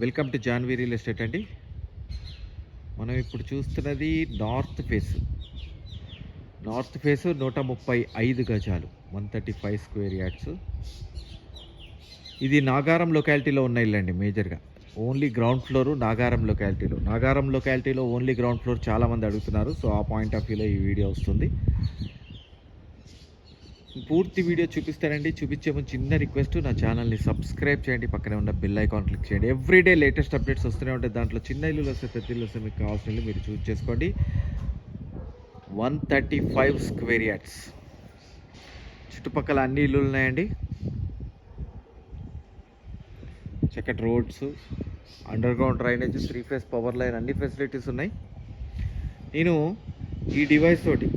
Welcome to Janvi real estate అండి. మనం ఇప్పుడు చూస్తున్నది నార్త్ ఫేస్. నార్త్ ఫేస్ నూట ముప్పై ఐదు గజాలు one thirty five square yards. ఇది నాగారం లొకాలిటీలో ఉన్న ఇల్లండి మేజర్గా. ఓన్లీ గ్రౌండ్ ఫ్లోరు నాగారం లొకాలిటీలో. నాగారం లొకాలిటీలో ఓన్లీ గ్రౌండ్ ఫ్లోర్ చాలామంది అడుగుతున్నారు సో ఆ పాయింట్ ఆఫ్ వ్యూలో ఈ వీడియో వస్తుంది. పూర్తి వీడియో చూపిస్తానండి. చూపించే ముందు చిన్న రిక్వెస్ట్ నా ఛానల్ని సబ్స్క్రైబ్ చేయండి. పక్కనే ఉన్న బిల్ ఐకాన్ క్లిక్ చేయండి. ఎవ్రీడే లేటెస్ట్ అప్డేట్స్ వస్తూనే ఉంటాయి. దాంట్లో చిన్న ఇల్లులు వస్తే పెద్ద ఇల్లు వస్తే మీకు కావాల్సిన ఇల్లు మీరు చూస్ చేసుకోండి. One thirty five square yards చుట్టుపక్కల అన్ని ఇల్లులు ఉన్నాయండి. చక్కటి roads underground drainage three phase power line అన్ని ఫెసిలిటీస్ ఉన్నాయి. నేను ఈ డివైస్ తోటి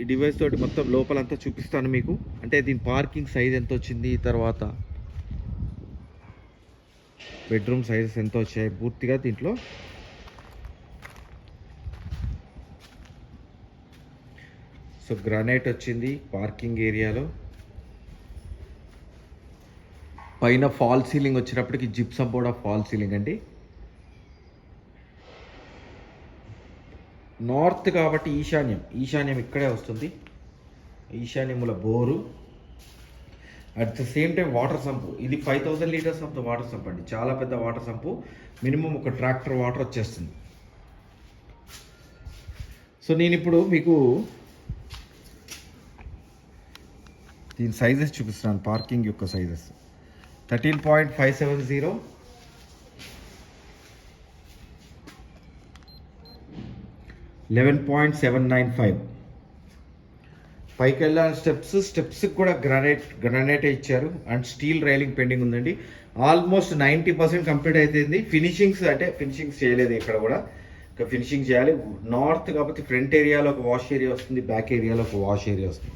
ఈ డివైస్ తోటి మొత్తం లోపలంతా చూపిస్తాను మీకు. అంటే దీని పార్కింగ్ సైజ్ ఎంత వచ్చింది తర్వాత బెడ్రూమ్ సైజెస్ ఎంత వచ్చాయి పూర్తిగా దీంట్లో సో గ్రానైట్ వచ్చింది పార్కింగ్ ఏరియాలో పైన ఫాల్ సీలింగ్ వచ్చినప్పటికి జిప్సం బోర్డ్ ఫాల్ సీలింగ్ అండి. నార్త్ కాబట్టి ఈశాన్యం. ఈశాన్యం ఇక్కడే వస్తుంది. ఈశాన్యముల bore. At the same time water sump ఇది five thousand litres of the water sump అండి. చాలా పెద్ద వాటర్ సంపు మినిమం ఒక ట్రాక్టర్ వాటర్ వచ్చేస్తుంది. సో నేను ఇప్పుడు మీకు దీని సైజెస్ చూపిస్తున్నాను. పార్కింగ్ యొక్క sizes thirteen point five seven zero eleven point seven nine five పైకి వెళ్ళాలి స్టెప్స్ స్టెప్స్కి కూడా గ్రానైట్ గ్రానైట్ ఇచ్చారు. అండ్ స్టీల్ రైలింగ్ పెండింగ్ ఉందండి. ఆల్మోస్ట్ నైంటీ పర్సెంట్ కంప్లీట్ అయిపోయింది. ఫినిషింగ్స్ అంటే ఫినిషింగ్స్ చేయలేదు ఇక్కడ కూడా. ఇంకా ఫినిషింగ్ చేయాలి. నార్త్ కాబట్టి ఫ్రంట్ ఏరియాలో ఒక వాష్ ఏరియా వస్తుంది. బ్యాక్ ఏరియాలో ఒక వాష్ ఏరియా వస్తుంది.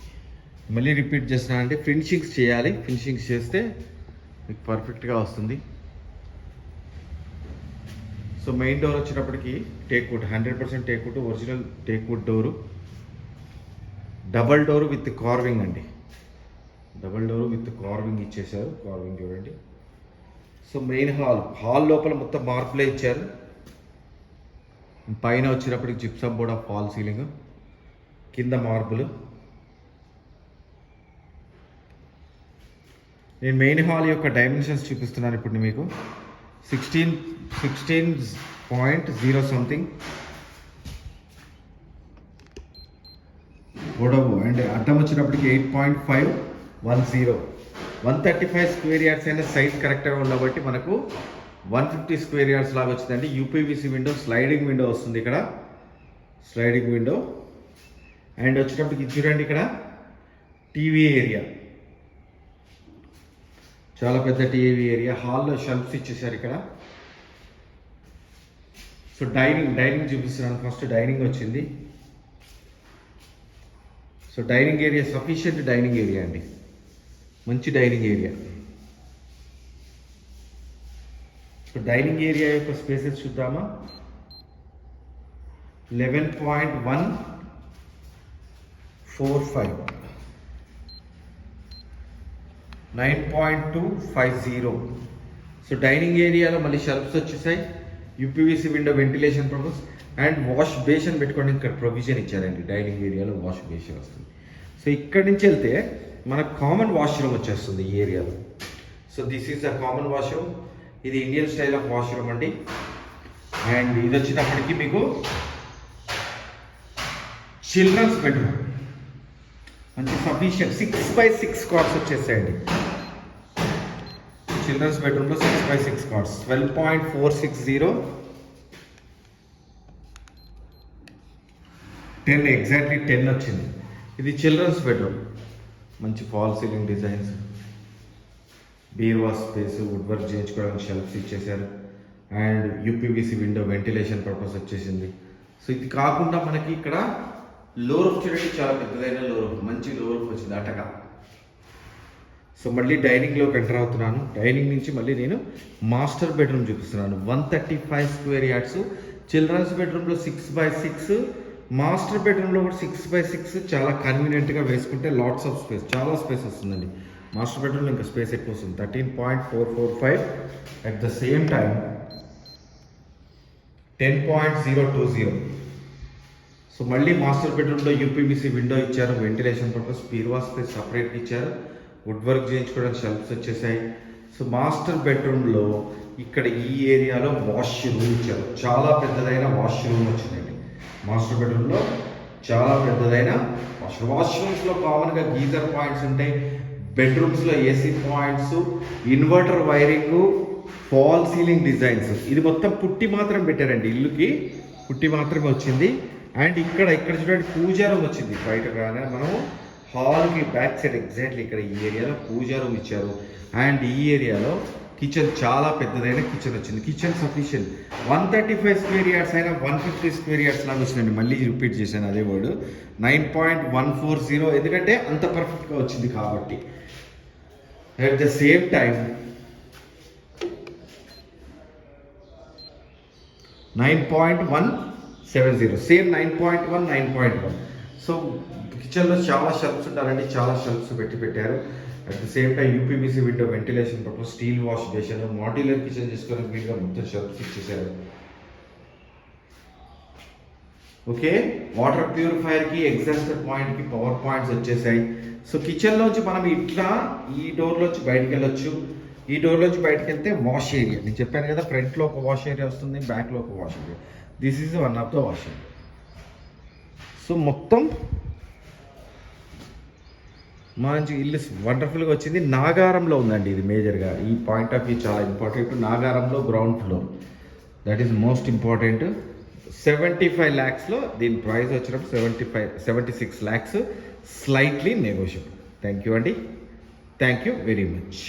మళ్ళీ రిపీట్ చేస్తున్నా అంటే ఫినిషింగ్స్ చేయాలి. ఫినిషింగ్స్ చేస్తే మీకు పర్ఫెక్ట్గా వస్తుంది. సో మెయిన్ డోర్ వచ్చినప్పటికీ teak wood hundred percent teakwood original teak wood door double door with carving అండి. డబల్ డోర్ విత్ కార్వింగ్ ఇచ్చేశారు. కార్వింగ్ చూడండి. సో మెయిన్ హాల్ హాల్ లోపల మొత్తం మార్పులే ఇచ్చారు. పైన వచ్చినప్పటికి gypsum board of fall ceiling కింద మార్పులు. నేను మెయిన్ హాల్ యొక్క డైమెన్షన్స్ చూపిస్తున్నాను ఇప్పుడు మీకు. Sixteen sixteen point zero something పొడవు అండ్ అడ్డం వచ్చినప్పటికి eight point five one zero. One thirty five square yards అయిన సైజ్ కరెక్ట్గా ఉండబట్టి మనకు వన్ ఫిఫ్టీ స్క్వేర్ యార్డ్స్ లాగా వచ్చిందండి. యూపీవీసీ విండో స్లైడింగ్ విండో వస్తుంది ఇక్కడ. Sliding window. అండ్ వచ్చేటప్పటికి చూడండి ఇక్కడ. TV area. చాలా పెద్ద టీవీ ఏరియా. హాల్లో షెల్ఫ్స్ ఇచ్చేసారు ఇక్కడ. సో డైనింగ్ డైనింగ్ చూపిస్తున్నాను. ఫస్ట్ డైనింగ్ వచ్చింది. So dining area sufficient dining area అండి. మంచి dining area so dining area యొక్క స్పేసెస్ చూద్దామా? Eleven point one four five nine point two five zero so dining ఏరియాలో మళ్ళీ షెల్ఫ్స్ వచ్చేసాయి. UPVC window ventilation purpose and wash basin పెట్టుకోవడానికి ఇక్కడ provision ఇచ్చారండి. డైనింగ్ ఏరియాలో వాష్ బేషన్ వస్తుంది. సో ఇక్కడి నుంచి వెళ్తే మనకు కామన్ వాష్రూమ్ వచ్చేస్తుంది ఈ ఏరియాలో so this is the common washroom ఇది ఇండియన్ స్టైల్ ఆఫ్ వాష్రూమ్ అండి. అండ్ ఇది వచ్చినప్పటికీ మీకు చిల్డ్రన్స్ బెడ్రూమ్ మంచి sufficient six by six cards వచ్చేసాయండి children's బెడ్రూమ్లో six by six cards twelve point four six zero ten exactly ten వచ్చింది. ఇది children's bedroom. మంచి ఫాల్ సీలింగ్ డిజైన్స్. బీర్వా స్పేస్ వుడ్ వర్క్ చేయించుకోవడానికి షెల్ఫ్స్ ఇచ్చేసారు and UPVC window ventilation purpose వచ్చేసింది. So ఇది కాకుండా మనకి ఇక్కడ లోరఫ్ చూడండి చాలా పెద్దదైన లోరఫ్ మంచి లోరఫ్ వచ్చింది అటక సో మళ్ళీ డైనింగ్లోకి ఎంటర్ అవుతున్నాను. డైనింగ్ నుంచి మళ్ళీ నేను మాస్టర్ బెడ్రూమ్ చూపిస్తున్నాను. One thirty five square yards. Children's బెడ్రూమ్లో సిక్స్ బై సిక్స్ మాస్టర్ బెడ్రూమ్లో కూడా సిక్స్ బై సిక్స్ చాలా కన్వీనియంట్గా వేసుకుంటే లాట్స్ ఆఫ్ స్పేస్ చాలా స్పేస్ వస్తుందండి. మాస్టర్ బెడ్రూమ్లో ఇంకా స్పేస్ ఎక్కువ వస్తుంది. Thirteen point four four five at the same time ten point zero two zero so మళ్ళీ మాస్టర్ బెడ్రూమ్లో యూపీబీసీ విండో ఇచ్చారు వెంటిలేషన్ పర్పస్ పీర్వా స్పేస్ సపరేట్ ఇచ్చారు వుడ్ వర్క్ చేయించుకోవడానికి షెల్ఫ్స్ వచ్చేసాయి. సో మాస్టర్ బెడ్రూమ్లో ఇక్కడ ఈ ఏరియాలో వాష్ రూమ్ ఇచ్చారు. చాలా పెద్దదైన వాష్ రూమ్ వచ్చిందండి. మాస్టర్ బెడ్రూమ్లో చాలా పెద్దదైన వాష్ వాష్రూమ్స్లో కామన్గా గీజర్ పాయింట్స్ ఉంటాయి. బెడ్రూమ్స్లో AC points inverter wiring fall ceiling designs. ఇది మొత్తం పుట్టి మాత్రం పెట్టారండి ఇల్లుకి. పుట్టి మాత్రమే వచ్చింది. అండ్ ఇక్కడ ఇక్కడ చూడండి పూజా రూమ్ వచ్చింది. బయట రాగానే మనము హాల్కి బ్యాక్ సైడ్ ఎగ్జాక్ట్లీ ఇక్కడ ఈ ఏరియాలో పూజా రూమ్ ఇచ్చారు. అండ్ ఈ ఏరియాలో కిచెన్ చాలా పెద్దదైన కిచెన్ వచ్చింది. Kitchen sufficient one thirty five square yards అయినా వన్ ఫిఫ్టీ స్క్వేర్ యార్డ్స్ లాగా వచ్చిందండి మళ్ళీ రిపీట్ చేశాను అదే word. Nine point one four zero. ఎందుకంటే అంత పర్ఫెక్ట్గా వచ్చింది కాబట్టి. At the same time nine point one seven zero. Same nine point one nine point one. So కిచెన్లో చాలా షెల్ఫ్స్ ఉండాలండి. చాలా షెల్ఫ్స్ పెట్టి పెట్టారు. At the same time UPVC window ventilation purpose steel wash చేశాను మాడ్యులర్ కిచెన్ చేసుకోవడానికి వీలుగా మొత్తం షెల్ఫ్స్ ఇచ్చేసారు ఓకే వాటర్ ప్యూరిఫైయర్కి ఎగ్జాస్టర్ పాయింట్కి పవర్ పాయింట్స్ వచ్చేసాయి. సో కిచెన్లోంచి మనం ఇట్లా ఈ డోర్లోంచి బయటకు వెళ్ళొచ్చు. ఈ డోర్లోంచి బయటకు వెళ్తే వాష్ ఏరియా నేను చెప్పాను కదా ఫ్రంట్లో ఒక వాష్ ఏరియా వస్తుంది బ్యాక్లో ఒక wash area this is one of the wash area so మొత్తం మంచి ఇల్లు వండర్ఫుల్గా వచ్చింది. నాగారంలో ఉందండి ఇది మేజర్గా ఈ పాయింట్ ఆఫ్ వ్యూ చాలా important నాగారంలో ground floor that is most important seventy five ల్యాక్స్లో దీని ప్రైస్ వచ్చినప్పుడు seventy five seventy six lakhs slightly negotiable thank you అండి థ్యాంక్ యూ వెరీ మచ్